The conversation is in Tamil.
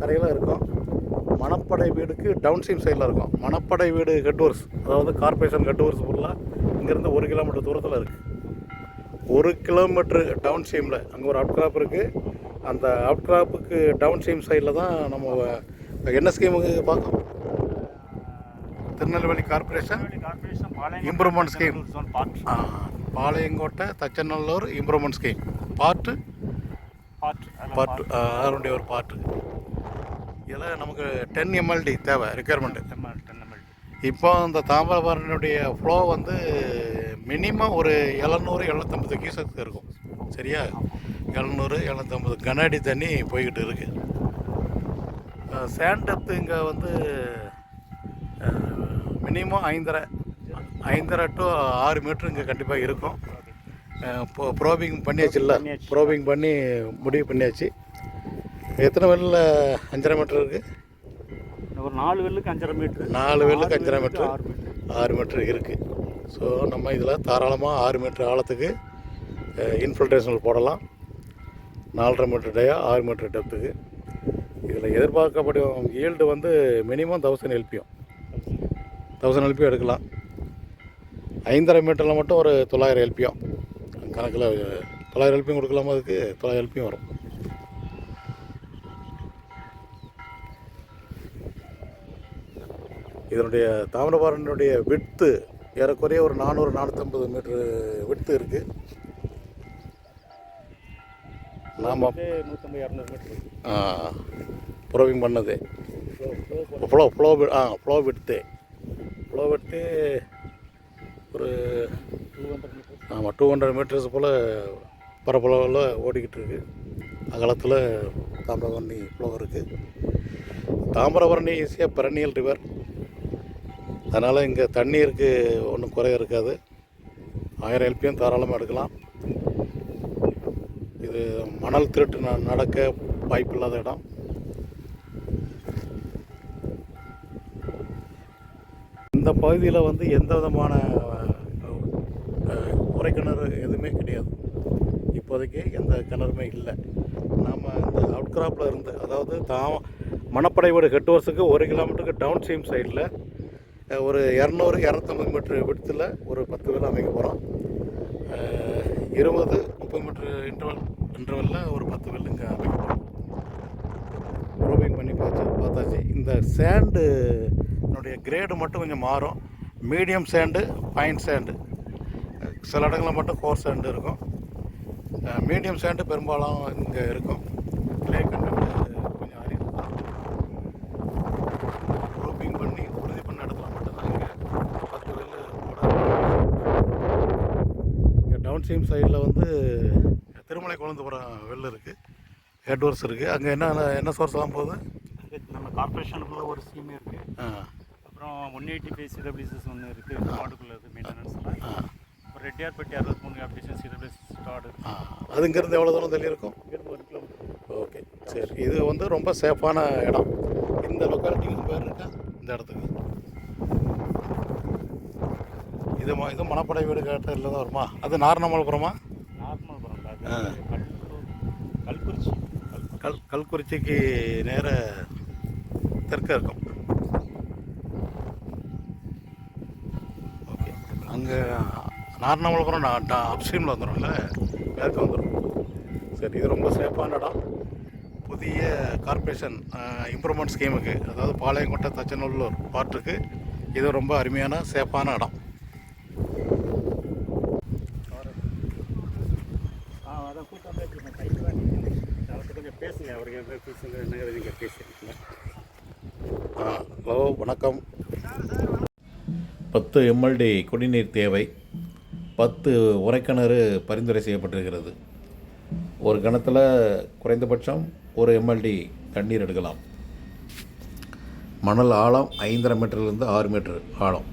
கரையில் இருக்கும். மணப்படை வீடுக்கு டவுன் ஸ்ட்ரீம் சைடில் இருக்கும். மணப்படை வீடு ஹெட்வொர்க்ஸ் அதாவது கார்பரேஷன் ஹெட்வொர்க்ஸ் ஃபுல்லாக இங்கேருந்து ஒரு கிலோமீட்டர் தூரத்தில் இருக்குது ஒரு கிலோமீட்ரு டவுன் ஸ்ட்ரீமில் அங்கே ஒரு அவுட் கிராப் இருக்குது அந்த அவுட் கிராப்புக்கு டவுன் ஸ்ட்ரீம் சைடில் தான் நம்ம என்ன ஸ்கீமுக்கு பார்க்கோம் Tirunelveli corporation Palayam improvement scheme Palayamkottai Thachanallur improvement scheme part part part அதனுடைய ஒரு பார்ட்டு இதில் நமக்கு டென் எம்எல்டி தேவை ரெக்குயர்மெண்ட்டு இப்போ இந்த தாமிரபரணியுடைய ஃப்ளோ வந்து மினிமம் ஒரு எழுநூறு எழுநூத்தம்பது கியூசக் இருக்கும். சரியா? எழுநூறு எழுநூத்தம்பது கனஅடி தண்ணி போய்கிட்டு இருக்கு. சேண்ட் டெப்த்து இங்கே வந்து மினிமம் ஐந்தரை ஐந்தரை டு ஆறு மீட்ரு இங்கே கண்டிப்பாக இருக்கும். ப்ரோபிங் பண்ணியாச்சுல்ல? பண்ணியாச்சு. ப்ரோபிங் பண்ணி முடிவு பண்ணியாச்சு. எத்தனை வெளில அஞ்சரை மீட்டர் இருக்குது ஒரு நாலு வெள்ளுக்கு அஞ்சரை மீட்ரு நாலு வெள்ளுக்கு அஞ்சரை மீட்ரு ஆறு மீட்ரு ஆறு மீட்ரு இருக்குது ஸோ நம்ம இதில் தாராளமாக ஆறு மீட்ரு ஆழத்துக்கு இன்ஃபில்ட்ரேஷன் போடலாம். நாலரை மீட்ரு டயா ஆறு மீட்ரு டெப்த்துக்கு இதில் எதிர்பார்க்கப்படும் ஈல்டு வந்து மினிமம் தௌசண்ட் எல்பியும் தௌசண்ட் எல்பியும் எடுக்கலாம். ஐந்தரை மீட்டரில் மட்டும் ஒரு தொள்ளாயிரம் எல்பியும் கணக்கில் தொள்ளாயிரம் எல்பியும் கொடுக்கலாமா அதுக்கு? தொள்ளாயிரம் எல்பியும் வரும். இதனுடைய தாமிரபரணியுடைய விட்த்து ஏறக்குறைய ஒரு நானூறு நானூற்றம்பது மீட்ரு விட்த்து இருக்குது நாம் நூற்றம்பது இரநூறு மீட்ரு ப்ரோவிங் பண்ணது. Flow flow ah flow width flow width ஒரு டூ ஹண்ட்ரட் ஆமாம் டூ ஹண்ட்ரட் மீட்டர்ஸ் போல் பரப்பளவில் ஓடிக்கிட்டு இருக்கு அகலத்தில் தாமிரபரணி ஃப்ளோ இருக்குது தாமிரபரணி ஈஸியாக பெரனியல் ரிவர் அதனால் இங்கே தண்ணீருக்கு ஒன்றும் குறை இருக்காது. ஆயிரம் எல்பியும் தாராளமாக எடுக்கலாம். இது மணல் திருட்டு ந- நடக்க வாய்ப்பில்லாத இடம். இந்த பகுதியில் வந்து எந்த விதமான அஹ், கிணறு எதுவுமே கிடையாது. இப்போதைக்கு எந்த கிணறுமே இல்லை. நாம் இந்த அவுட் கிராப்பில் இருந்து அதாவது தா மணப்படை வீடு ஹெட் வருஷத்துக்கு ஒரு கிலோமீட்டருக்கு டவுன் சீம் சைடில் ஒரு இரநூறு இரநூத்தம்பது மீட்ரு விடத்தில் ஒரு பத்து வீடு அமைக்க போகிறோம் இருபது முப்பது மீட்ரு இன்டர்வல் இன்டர்வலில் ஒரு பத்து வீடு இங்கே அமைக்க போகிறோம் ப்ரோபிங் பண்ணி பார்த்து பார்த்தாச்சு. இந்த சேண்டு என்னுடைய கிரேடு மட்டும் கொஞ்சம் மாறும். மீடியம் சேண்டு ஃபைன் சேண்டு சில இடங்களில் மட்டும் கோர் சேண்டு இருக்கும். மீடியம் சேண்டு பெரும்பாலும் இங்கே இருக்கும். கிளே கண்டென்ட் கொஞ்சம் அதிகம். ப்ரோபிங் பண்ணி உறுதி பண்ண இடத்துல மட்டும்தான் இங்கே பத்து வெள்ளு இங்கே டவுன் ஸ்ட்ரீம் சைடில் வந்து திருமலை குழந்தபுரம் வெள்ளு இருக்குது ஹெட்வொர்க்ஸ் இருக்குது அங்கே என்ன என்ன சோர்ஸ்லாம் போகுது? நம்ம கார்பரேஷனுக்குள்ள ஒரு ஸ்கீம் இருக்குது அப்புறம் ஒன் எயிட்டி ஃபைவ் சிடபிள்யூசிஸ் ஒன்று இருக்குது வார்டுக்குள்ள இருக்குது மெயின்டெனன்ஸ்லாம் ரெட்டியார்பட்டி அறுபத்தி மூணு அப்டேஷன் சிடபிள்யூசிஸ் ஸ்டார்ட் ஆ அது இங்கேருந்து எவ்வளோ தூரம் தள்ளி இருக்கும் ஓகே சரி. இது வந்து ரொம்ப சேஃபான இடம். இந்த லொக்காலிட்டிக்கு பேர் இருக்கா? இந்த இடத்துக்கு. இது இது மணப்படை வீடு கேட்டதில் தான் வருமா? அது நாரணமலபுரமா? கல்குறிச்சி கல் கல் கல்குறிச்சிக்கு நேர தெற்க இருக்கும். ஓகே. அங்கே நாரணமலபுரம் அப்ஸ்ட்ரீமில் வந்துடும்ல மேற்கு வந்துடும் சரி இது ரொம்ப சேஃபான இடம். புதிய கார்ப்பரேஷன் இம்ப்ரூவ்மெண்ட் ஸ்கீமுக்கு அதாவது பாளையங்கோட்டை தச்சநல்லூர் பார்ட்டுக்கு இது ரொம்ப அருமையான சேஃபான இடம். பேசுங்க. அவருக்கு பேசுங்க என்ன பேசுங்க ஆ ஹலோ வணக்கம். பத்து எம்எல்டி குடிநீர் தேவை. பத்து உரைக்கிணறு பரிந்துரை செய்யப்பட்டிருக்கிறது. ஒரு கணத்தில் குறைந்தபட்சம் ஒரு எம்எல்டி தண்ணீர் எடுக்கலாம். மணல் ஆழம் ஐந்தரை மீட்டர்லேருந்து ஆறு மீட்டர் ஆழம்.